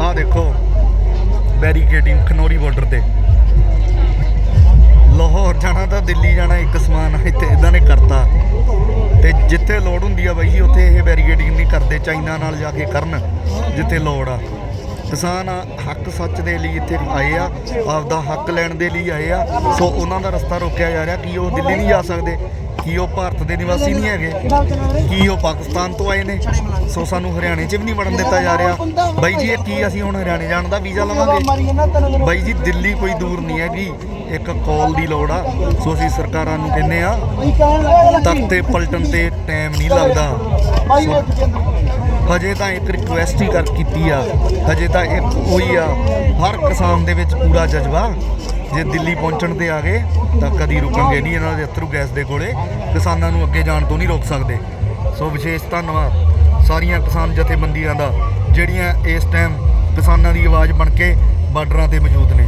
ਆਹ ਦੇਖੋ barricading Khanauri border ਤੇ। ਲਾਹੌਰ ਜਾਣਾ ਤਾਂ ਦਿੱਲੀ ਜਾਣਾ ਇੱਕ ਸਮਾਨ ਆ, ਇੱਥੇ ਇਦਾਂ ਨੇ ਕਰਤਾ। ਤੇ ਜਿੱਥੇ ਲੋੜ ਹੁੰਦੀ ਆ ਬਾਈ ਜੀ ਉੱਥੇ ਇਹ ਬੈਰੀਕੇਡਿੰਗ ਨਹੀਂ ਕਰਦੇ ਚਾਈਨਾ ਨਾਲ ਜਾ ਕੇ ਕਰਨ ਜਿੱਥੇ ਲੋੜ ਆ। ਕਿਸਾਨ ਹੱਕ ਸੱਚ ਦੇ ਲਈ ਇੱਥੇ ਆਏ ਆ ਆਪਦਾ ਹੱਕ ਲੈਣ ਦੇ ਲਈ ਆਏ ਆ। ਸੋ ਉਹਨਾਂ ਦਾ ਰਸਤਾ ਰੋਕਿਆ ਜਾ ਰਿਹਾ ਕਿ ਉਹ ਦਿੱਲੀ ਨਹੀਂ ਜਾ ਸਕਦੇ? ਕੀ ਉਹ ਭਾਰਤ ਦੇ ਨਿਵਾਸੀ ਨਹੀਂ ਹੈਗੇ? ਕੀ ਉਹ ਪਾਕਿਸਤਾਨ ਤੋਂ ਆਏ ਨੇ? ਸੋ ਸਾਨੂੰ ਹਰਿਆਣੇ 'ਚ ਵੀ ਨਹੀਂ ਵੜਨ ਦਿੱਤਾ ਜਾ ਰਿਹਾ। ਬਾਈ ਜੀ, ਇਹ ਕੀ ਅਸੀਂ ਹੁਣ ਹਰਿਆਣੇ ਜਾਣ ਦਾ ਵੀਜ਼ਾ ਲਵਾਂਗੇ? ਬਾਈ ਜੀ, ਦਿੱਲੀ ਕੋਈ ਦੂਰ ਨਹੀਂ ਹੈਗੀ। ਇੱਕ ਕਾਲ ਦੀ ਲੋੜ ਆ। ਸੋ ਅਸੀਂ ਸਰਕਾਰਾਂ ਨੂੰ ਕਹਿੰਦੇ ਆ, ਤਖਤੇ ਪਲਟਣ ਤੇ ਟਾਈਮ ਨਹੀਂ ਲੱਗਦਾ। ਸੋ ਹਜੇ ਤਾਂ ਇੱਕ ਰਿਕੁਐਸਟ ਹੀ ਕਰ ਕੀਤੀ ਆ। ਹਜੇ ਤਾਂ ਇੱਕ ਉਹੀ ਆ, ਹਰ ਕਿਸਾਨ ਦੇ ਵਿੱਚ ਪੂਰਾ ਜਜ਼ਬਾ। ਜੇ ਦਿੱਲੀ ਪਹੁੰਚਣ ਤੇ ਆ ਗਏ, ਤਾਂ ਕਦੀ ਰੁਕਣਗੇ ਨਹੀਂ ਇਹਨਾਂ ਦੇ ਅਥਰੂ ਗੈਸ ਦੇ ਕੋਲੇ, ਕਿਸਾਨਾਂ ਨੂੰ ਅੱਗੇ ਜਾਣ ਤੋਂ ਨਹੀਂ ਰੋਕ ਸਕਦੇ। ਸੋ ਵਿਸ਼ੇਸ਼ ਧੰਨਵਾਦ ਸਾਰੀਆਂ ਕਿਸਾਨ ਜਥੇਬੰਦੀਆਂ ਦਾ, ਜਿਹੜੀਆਂ ਇਸ ਟਾਈਮ ਕਿਸਾਨਾਂ ਦੀ ਆਵਾਜ਼ ਬਣ ਕੇ ਬਾਰਡਰਾਂ ਤੇ ਮੌਜੂਦ ਨੇ।